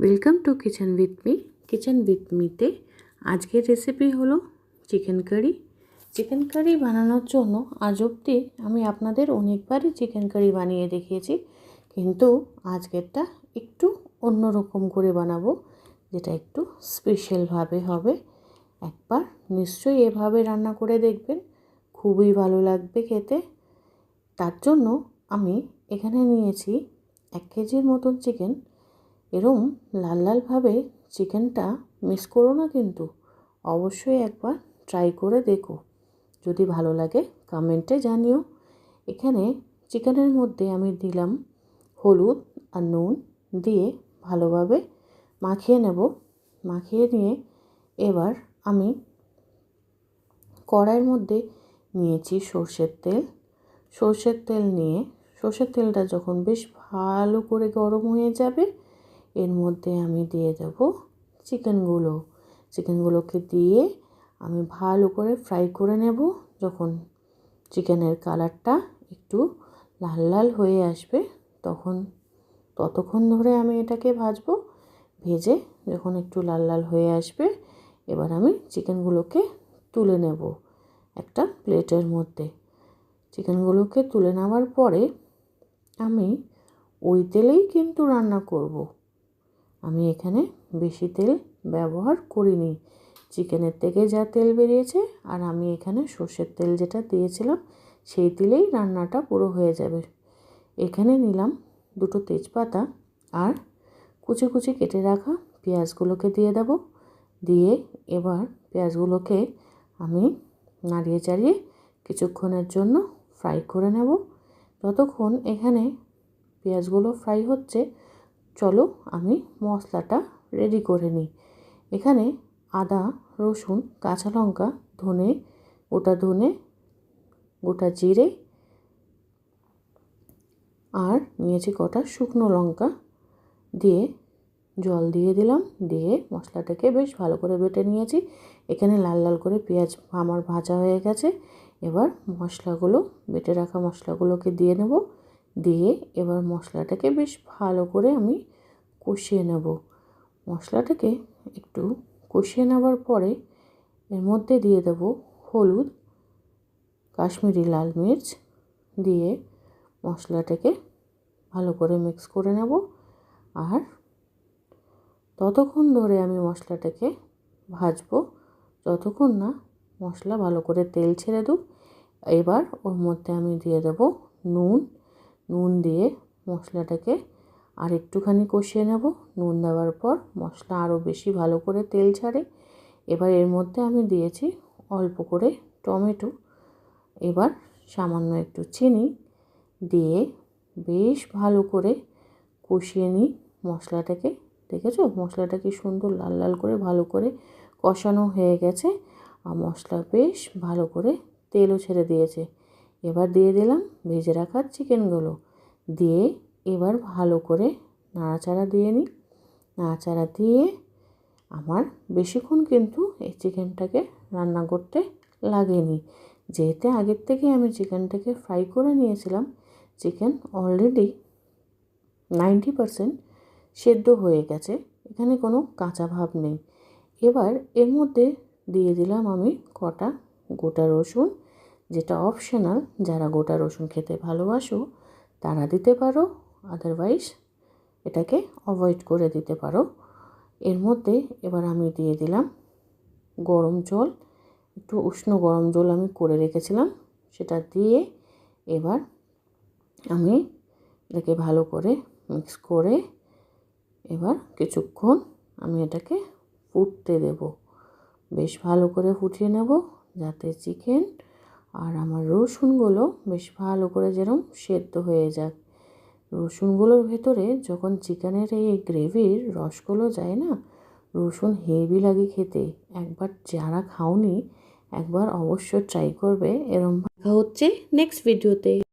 Welcome to kitchen with me kitchen with মিতে আজকের recipe হলো chicken curry chicken curry বানানোর জন্য আজ অবধি আমি আপনাদের অনেকবারই চিকেন কারি বানিয়ে দেখিয়েছি, কিন্তু আজকেরটা একটু অন্যরকম করে বানাবো, যেটা একটু স্পেশালভাবে হবে। একবার নিশ্চয়ই এভাবে রান্না করে দেখবেন, খুবই ভালো লাগবে খেতে। তার জন্য আমি এখানে নিয়েছি এক কেজির মতন চিকেন এরম লাল লালভাবে চিকেনটা মিস করো না কিন্তু। অবশ্যই একবার ট্রাই করে দেখো। যদি ভালো লাগে কমেন্টে জানিও। এখানে চিকেনের মধ্যে আমি দিলাম হলুদ আর নুন দিয়ে ভালোভাবে মাখিয়ে নেব। মাখিয়ে নিয়ে এবার আমি কড়াইয়ের মধ্যে নিয়েছি সর্ষের তেল। সর্ষের তেল নিয়ে, সর্ষের তেলটা যখন বেশ ভালো করে গরম হয়ে যাবে এর মধ্যে আমি দিয়ে দেব চিকেনগুলো চিকেনগুলোকে দিয়ে আমি ভালো করে ফ্রাই করে নেব যখন চিকেনের কালারটা একটু লাল লাল হয়ে আসবে তখন, ততক্ষণ ধরে আমি এটাকে ভাজবো, ভেজে যখন একটু লাল লাল হয়ে আসবে এবার আমি চিকেনগুলোকে তুলে নেব একটা প্লেটের মধ্যে। চিকেনগুলোকে তুলে নেওয়ার পরে আমি ওই তেলেই কিন্তু রান্না করব। আমি এখানে বেশি তেল ব্যবহার করিনি। চিকেনের থেকে যা তেল বেরিয়েছে, আর আমি এখানে সর্ষের তেল যেটা দিয়েছিলাম, সেই তেলেই রান্নাটা পুরো হয়ে যাবে। এখানে নিলাম দুটো তেজপাতা আর কুচি কুচি কেটে রাখা পেঁয়াজগুলোকে দিয়ে দেব। দিয়ে এবার পেঁয়াজগুলোকে আমি নাড়িয়ে চাড়িয়ে কিছুক্ষণের জন্য ফ্রাই করে নেব। ততক্ষণ এখানে পেঁয়াজগুলো ফ্রাই হচ্ছে চলো আমি মশলাটা রেডি করে নিই। এখানে আদা, রসুন, কাঁচা লঙ্কা, ধনে, গোটা ধনে, গোটা জিরে আর নিয়েছি কটা শুকনো লঙ্কা। দিয়ে জল দিয়ে দিলাম, দিয়ে মশলাটাকে বেশ ভালো করে বেটে নিয়েছি। এখানে লাল লাল করে পেঁয়াজ আমার ভাজা হয়ে গেছে। এবার মশলাগুলো, বেটে রাখা মশলাগুলোকে দিয়ে নেব। দিয়ে এবার মশলাটাকে বেশ ভালো করে আমি কষিয়ে নেব। মশলাটাকে একটু কষিয়ে নেওয়ার পরে এর মধ্যে দিয়ে দেব হলুদ, কাশ্মীরি লাল মির্চ দিয়ে মশলাটাকে ভালো করে মিক্স করে নেব। আর ততক্ষণ ধরে আমি মশলাটাকে ভাজবো। যতক্ষণ না মশলা ভালো করে তেল ছেড়ে দেব এবার ওর মধ্যে আমি দিয়ে দেব নুন নুন দিয়ে মশলাটাকে আর একটুখানি কষিয়ে নেব। নুন দেওয়ার পর মশলা আরও বেশি ভালো করে তেল ছাড়ে। এবার এর মধ্যে আমি দিয়েছি অল্প করে টমেটো। এবার সামান্য একটু চিনি দিয়ে বেশ ভালো করে কষিয়ে নিই মশলাটাকে। দেখেছ? মশলাটা কি সুন্দর লাল লাল করে ভালো করে কষানো হয়ে গেছে। আর মশলা বেশ ভালো করে তেলও ছেড়ে দিয়েছে। এবার দিয়ে দিলাম ভেজে রাখা চিকেনগুলো। দিয়ে এবার ভালো করে নাড়াচাড়া দিয়ে নিই। নাড়াচাড়া দিয়ে আমার বেশিক্ষণ কিন্তু এই চিকেনটাকে রান্না করতে লাগেনি। যেহেতু আগের থেকে আমি চিকেনটাকে ফ্রাই করে নিয়েছিলাম, চিকেন অলরেডি নাইনটি পারসেন্ট সেদ্ধ হয়ে গেছে, এখানে কোনো কাঁচা ভাব নেই। এবার এর মধ্যে দিয়ে দিলাম আমি কটা গোটা রসুন যেটা অপশনাল যারা গোটা রসুন খেতে ভালোবাসো, তারা দিতে পারো। আদারওয়াইজ এটাকে অ্যাভয়েড করে দিতে পারো। এর মধ্যে এবার আমি দিয়ে দিলাম গরম জল। একটু উষ্ণ গরম জল আমি করে রেখেছিলাম। সেটা দিয়ে এবার আমি এটাকে ভালো করে মিক্স করে এবার কিছুক্ষণ আমি এটাকে ফুটতে দেব। বেশ ভালো করে ফুটিয়ে নেব, যাতে চিকেন আর আমার রসুনগুলো বেশ ভালো করে যেরকম সেদ্ধ হয়ে যাক রসুনগুলোর ভেতরে যখন চিকেনের এই গ্রেভির রসগুলো যায় না, রসুন হেভি লাগে খেতে। একবার যারা খাওনি, একবার অবশ্য ট্রাই করবে, এরম দেখা হচ্ছে নেক্সট ভিডিওতে